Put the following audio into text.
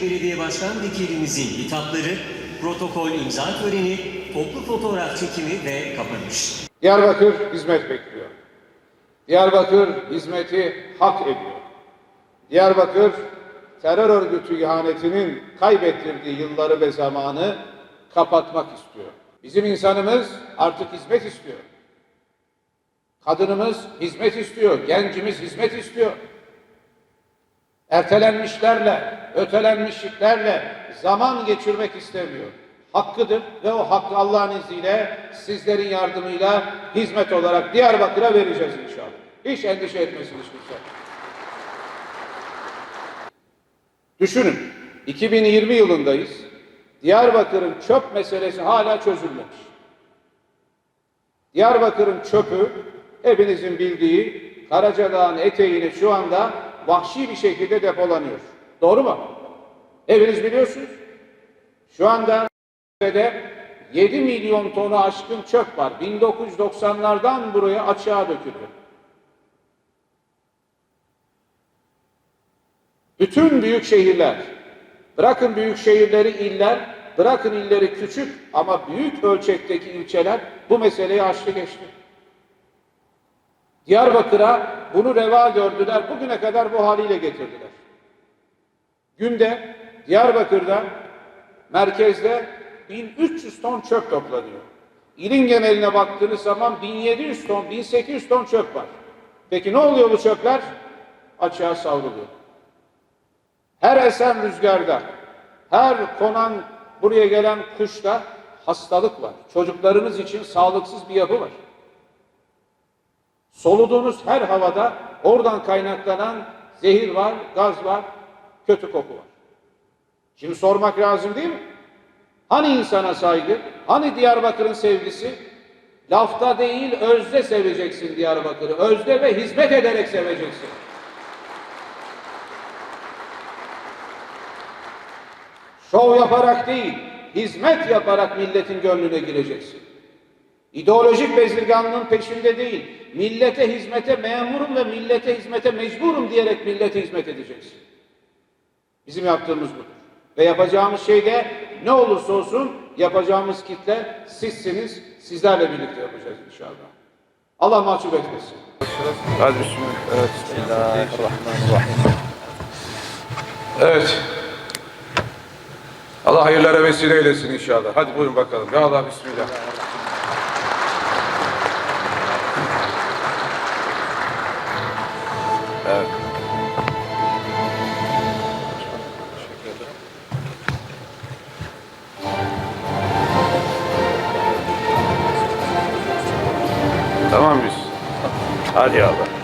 Belediye Başkan Vekilimizin hitapları, protokol imza töreni, toplu fotoğraf çekimi ve kapanış. Diyarbakır hizmet bekliyor. Diyarbakır hizmeti hak ediyor. Diyarbakır terör örgütü ihanetinin kaybettirdiği yılları ve zamanı kapatmak istiyor. Bizim insanımız artık hizmet istiyor. Kadınımız hizmet istiyor, gencimiz hizmet istiyor. Ertelenmişlerle, ötelenmişliklerle zaman geçirmek istemiyor. Hakkıdır ve o hakkı Allah'ın izniyle sizlerin yardımıyla hizmet olarak Diyarbakır'a vereceğiz inşallah. Hiç endişe etmesin hiç kimse. Düşünün, 2020 yılındayız. Diyarbakır'ın çöp meselesi hala çözülmemiş. Diyarbakır'ın çöpü hepinizin bildiği Karacadağ'ın eteğine şu anda vahşi bir şekilde depolanıyor. Doğru mu? Hepiniz biliyorsunuz. Şu anda de 7 milyon tonu aşkın çöp var. 1990'lardan buraya açığa döküldü. Bütün büyük şehirler, bırakın büyük şehirleri iller, bırakın illeri küçük ama büyük ölçekteki ilçeler bu meseleyi aştı geçti. Diyarbakır'a bunu reva gördüler, bugüne kadar bu haliyle getirdiler. Günde Diyarbakır'da merkezde 1300 ton çöp toplanıyor. İlin geneline baktığınız zaman 1700 ton, 1800 ton çöp var. Peki ne oluyor bu çöpler? Açığa savruluyor. Her esen rüzgarda, her konan buraya gelen kuşta hastalık var. Çocuklarınız için sağlıksız bir yapı var. Soluduğunuz her havada oradan kaynaklanan zehir var, gaz var, kötü koku var. Şimdi sormak lazım değil mi? Hani insana saygı? Hani Diyarbakır'ın sevgisi? Lafta değil, özde seveceksin Diyarbakır'ı. Özde ve hizmet ederek seveceksin. Şov yaparak değil, hizmet yaparak milletin gönlüne gireceksin. İdeolojik bezirganlığın peşinde değil, millete hizmete memurum ve millete hizmete mecburum diyerek millete hizmet edeceksin. Bizim yaptığımız budur. Ve yapacağımız şey de ne olursa olsun yapacağımız kitle sizsiniz, sizlerle birlikte yapacağız inşallah. Allah mahcup etmesin. Hadi bismillah. Bismillahirrahmanirrahim. Evet. Allah hayırlara vesile eylesin inşallah. Hadi buyurun bakalım. Ya Allah bismillah. Tamam biz. Hadi Allah.